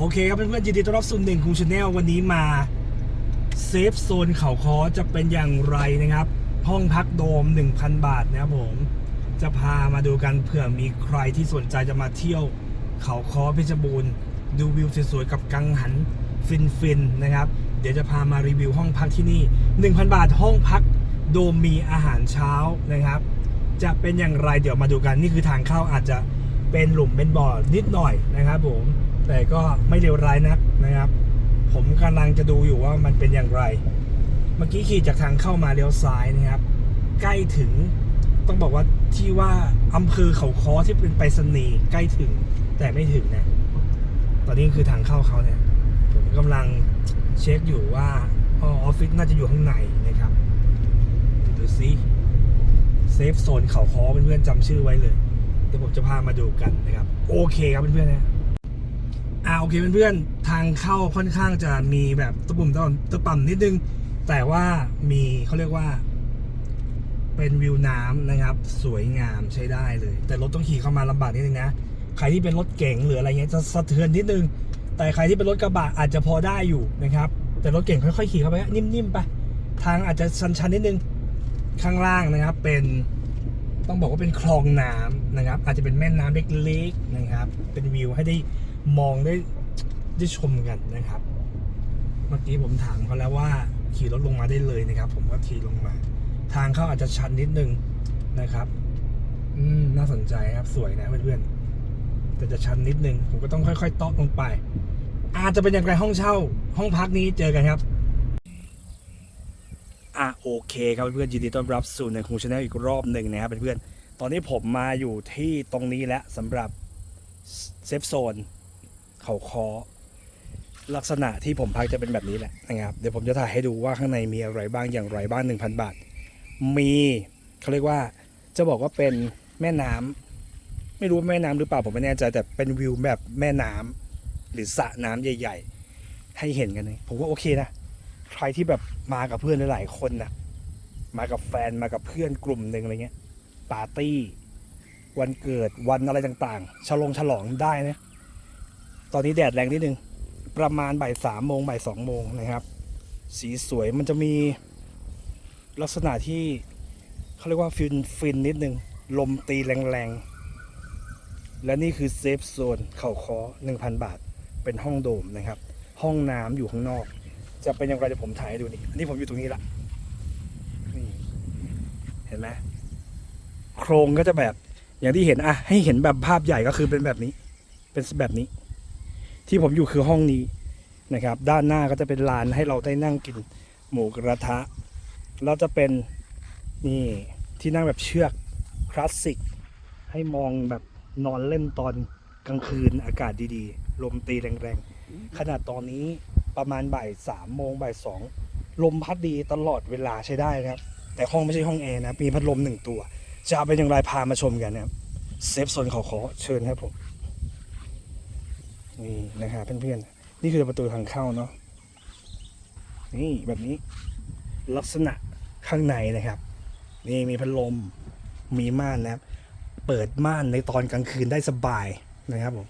โอเคครับเพื่อนๆยินดีต้อนรับสู่หนึ่งคูชาแนลวันนี้มาเซฟโซนเขาคอจะเป็นอย่างไรนะครับ ห้องพักโดม 1,000 บาทนะครับผม จะพามาดูกันเผื่อมีใครที่สนใจจะมาเที่ยวเขาคอเพชรบูรณ์ ดูวิวสวยๆกับกังหันฟินๆนะครับ เดี๋ยวจะพามารีวิวห้องพักที่นี่ 1,000 บาทห้องพักโดมมีอาหารเช้านะครับ จะเป็นอย่างไรเดี๋ยวมาดูกันนี่คือทางเข้าอาจจะเป็นหลุมเป็นบ่อนิดหน่อยนะครับผม แต่ก็ไม่เลวร้ายนักนะครับ ผมกำลังจะดูอยู่ว่ามันเป็นอย่างไร เมื่อกี้ขี่จากทางเข้ามาเลี้ยวซ้ายนะครับ ใกล้ถึงต้องบอกว่าที่ว่าอำเภอเขาค้อที่เป็นไปรษณีย์ใกล้ถึงแต่ไม่ถึงนะ ตอนนี้คือทางเข้าเขาเนี่ย ผมกำลังเช็คอยู่ว่าออฟฟิศน่าจะอยู่ข้างในนะครับดูซิเซฟโซนเขาค้อเพื่อนๆจำชื่อไว้เลยเดี๋ยวผมจะพามาดูกันนะครับ โอเคครับเพื่อนๆนะ อ่าโอเคเพื่อนๆทางเข้าค่อนข้างจะมีแบบตะปุ่มตะตะป่ำนิดนึง แต่ว่ามีเขาเรียกว่า เป็นวิวน้ำนะครับ สวยงามใช้ได้เลย แต่รถต้องขี่เข้ามาลำบากนิดนึงนะใครที่เป็นรถเก๋งหรืออะไรเงี้ยจะสะเทือนนิดนึง แต่ใครที่เป็นรถกระบะอาจจะพอได้อยู่นะครับ แต่รถเก่งค่อยๆขี่เข้าไปนิ่มๆไปทางอาจจะชันๆนิดนึงข้างล่างนะครับ เป็นต้องบอกว่าเป็นคลองน้ำนะครับ อาจจะเป็นแม่น้ำเล็กๆนะครับ เป็นวิวให้ได้ มองได้ได้ชมกันนะครับ เมื่อกี้ผมถามเขาแล้วว่าขี่รถลงมาได้เลยนะครับ ผมก็ขี่ลงมา ทางเข้าอาจจะชันนิดนึงนะครับ อืมน่าสนใจครับสวยนะเพื่อนๆแต่จะชันนิดนึง ผมก็ต้องค่อยๆเตาะลงไป อาจจะเป็นอย่างไรห้องเช่า ห้องพักนี้เจอกันครับอะโอเคครับเพื่อนๆยินดีต้อนรับสู่ในคูชาแนลอีกรอบหนึ่งนะครับเพื่อนๆตอนนี้ผมมาอยู่ที่ตรงนี้แล้วสำหรับเซฟโซน เขาคอลักษณะที่ผมพักจะเป็นแบบนี้แหละนะครับ เดี๋ยวผมจะถ่ายให้ดูว่าข้างในมีอะไรบ้างอย่างไรบ้าง 1,000 บาท มีเขาเรียกว่าจะบอกว่าเป็นแม่น้ำไม่รู้แม่น้ำหรือเปล่าผมไม่แน่ใจแต่เป็นวิวแบบแม่น้ำหรือสระน้ำใหญ่ ๆ ให้เห็นกันเลยผมว่าโอเคนะใครที่แบบมากับเพื่อนหลายๆคนนะมากับแฟนมากับเพื่อนกลุ่มหนึ่งอะไรเงี้ยปาร์ตี้ วันเกิดวันอะไรต่างๆ ฉลองฉลองได้นะ ตอนนี้แดดแรงนิดนึง ประมาณบ่ายสามโมงบ่ายสองโมงนะครับ สีสวยมันจะมีลักษณะที่เขาเรียกว่าฟินฟินนิดนึง ลมตีแรงๆ และนี่คือเซฟโซนเข่าคอ1,000 บาท เป็นห้องโดมนะครับ ห้องน้ำอยู่ข้างนอก จะเป็นอย่างไรเดี๋ยวผมถ่ายให้ดูนี่อันนี้ผมอยู่ตรงนี้ละนี่เห็นไหมโครงก็จะแบบอย่างที่เห็นอะให้เห็นแบบภาพใหญ่ก็คือเป็นแบบนี้ เป็นแบบนี้ ที่ผมอยู่คือห้องนี้นะครับ ด้านหน้าก็จะเป็นลานให้เราได้นั่งกินหมูกระทะ แล้วจะเป็นนี่ที่นั่งแบบเชือกคลาสสิก ให้มองแบบนอนเล่นตอนกลางคืนอากาศดีๆ ลมตีแรงๆ ขนาดตอนนี้ประมาณบ่ายสามโมงบ่ายสองลมพัดดีตลอดเวลาใช้ได้นะครับ แต่ห้องไม่ใช่ห้องแอร์นะมีพัดลมหนึ่งตัว จะเป็นอย่างไรพามาชมกันนะครับเซฟโซนขาขอเชิญครับผม นี่นะครับเพื่อนๆนี่คือประตูทางเข้าเนาะนี่แบบนี้ลักษณะข้างในนะครับ นี่มีพัดลมมีม่านนะครับ เปิดม่านในตอนกลางคืนได้สบายนะครับผม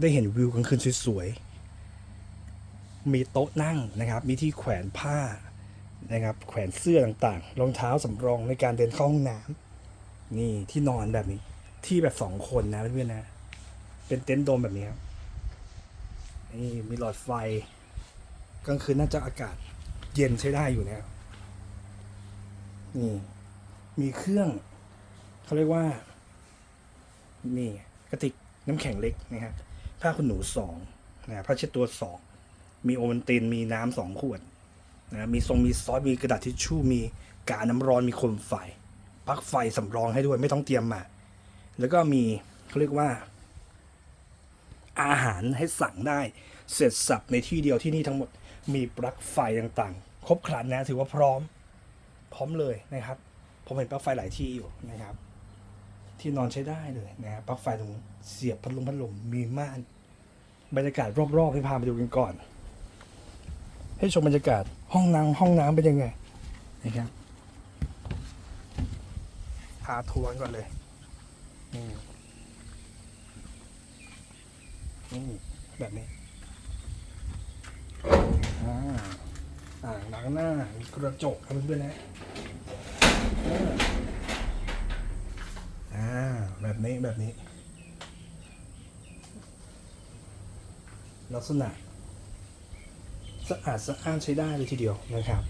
ได้เห็นวิวกลางคืนสวยๆมีโต๊ะนั่งนะครับ มีที่แขวนผ้านะครับ แขวนเสื้อต่างๆรองเท้าสำรองในการเดินเข้าห้องน้ำนี่ที่นอนแบบนี้ ที่แบบสองคนนะเพื่อนๆนะ เป็นเต็นท์โดมแบบนี้ครับ นี่มีหลอดไฟกลางคืนน่าจะอากาศเย็นใช้ได้อยู่นะนี่ มีเครื่องเขาเรียกว่า นี่กระติกน้ำแข็งเล็กนะครับผ้าขนหนูสองนะผ้าเช็ดตัวสองมีโอวัลตินมีน้ำสองขวดนะมีทรงมีซอสมีกระดาษทิชชู่มีกาน้ำร้อนมีโคมไฟปลั๊กไฟสำรองให้ด้วยไม่ต้องเตรียมมา แล้วก็มีเขาเรียกว่า อาหารให้สั่งได้ เสร็จสับในที่เดียวที่นี่ทั้งหมดมีปลั๊กไฟต่างๆ ครบครันนะถือว่าพร้อม พร้อมเลยนะครับ ผมเห็นปลั๊กไฟหลายที่อยู่นะครับ ที่นอนใช้ได้เลยนะครับปลั๊กไฟตรงเสียบพัดลมพัดลมมีม่านบรรยากาศรอบๆให้พาไปดูกันก่อน ให้ชมบรรยากาศห้องน้ำห้องน้ำเป็นยังไงนะครับพาทัวร์ก่อนเลยนี่ นี่แบบนี้อ่าอ่างล้างหน้ามีกระจกครับเพื่อนๆนะอ่าแบบนี้แบบนี้ ลักษณะสะอาดสะอ้านใช้ได้เลยทีเดียวนะครับ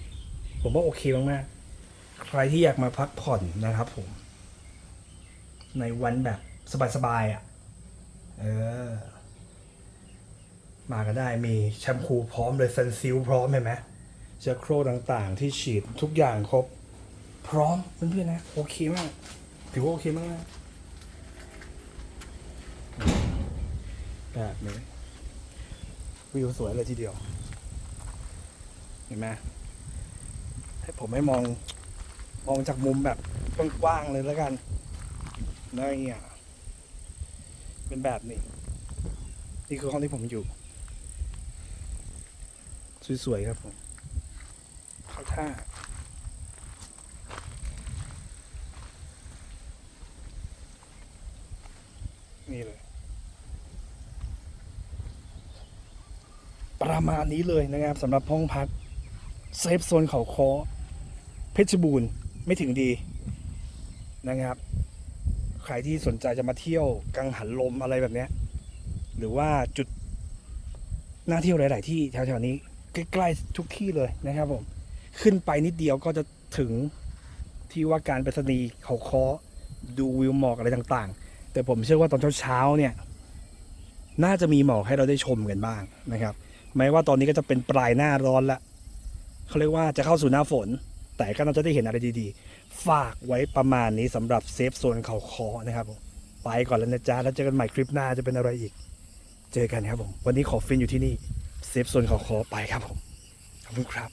ผมว่าโอเคมากๆ ใครที่อยากมาพักผ่อนนะครับผม ในวันแบบสบายๆอะ เออ มาก็ได้มีแชมพูพร้อมเลยเซนซิลพร้อมเห็นไหมเชื้อโครต่างๆ ที่ฉีดทุกอย่างครบ พร้อมเพื่อนๆนะ โอเคมากถือว่าโอเคมากๆแบบนี้วิวสวยเลยทีเดียว เห็นไหมให้ผมให้มองมองจากมุมแบบกว้างๆเลยแล้วกันนี่เป็นแบบนี้ นี่คือห้องที่ผมอยู่ สวย ๆ ครับผมเข้าท่านี่เลย ประมาณนี้เลยนะครับสำหรับห้องพัก เซฟโซนเขาคอเพชรบูรณ์ไม่ถึงดีนะครับ ใครที่สนใจจะมาเที่ยวกังหันลมอะไรแบบนี้ หรือว่าจุดน่าเที่ยวหลาย ๆ ที่แถวๆนี้ ใกล้ๆทุกที่เลยนะครับผม ขึ้นไปนิดเดียวก็จะถึงที่ว่าการไปรษณีย์เขาคอดูวิวหมอกอะไรต่างๆ แต่ผมเชื่อว่าตอนเช้าๆเนี่ย น่าจะมีหมอกให้เราได้ชมกันบ้างนะครับ แม้ว่าตอนนี้ก็จะเป็นปลายหน้าร้อนละเขาเรียกว่าจะเข้าสู่หน้าฝน แต่ก็น่าจะได้เห็นอะไรดีๆ ฝากไว้ประมาณนี้สำหรับเซฟโซนเขาคอนะครับผมไปก่อนแล้วนะจ๊ะแล้วเจอกันใหม่คลิปหน้าจะเป็นอะไรอีก เจอกันครับผม วันนี้ขอฟินอยู่ที่นี่ เซฟโซนเขาคอไปครับผม ขอบคุณครับ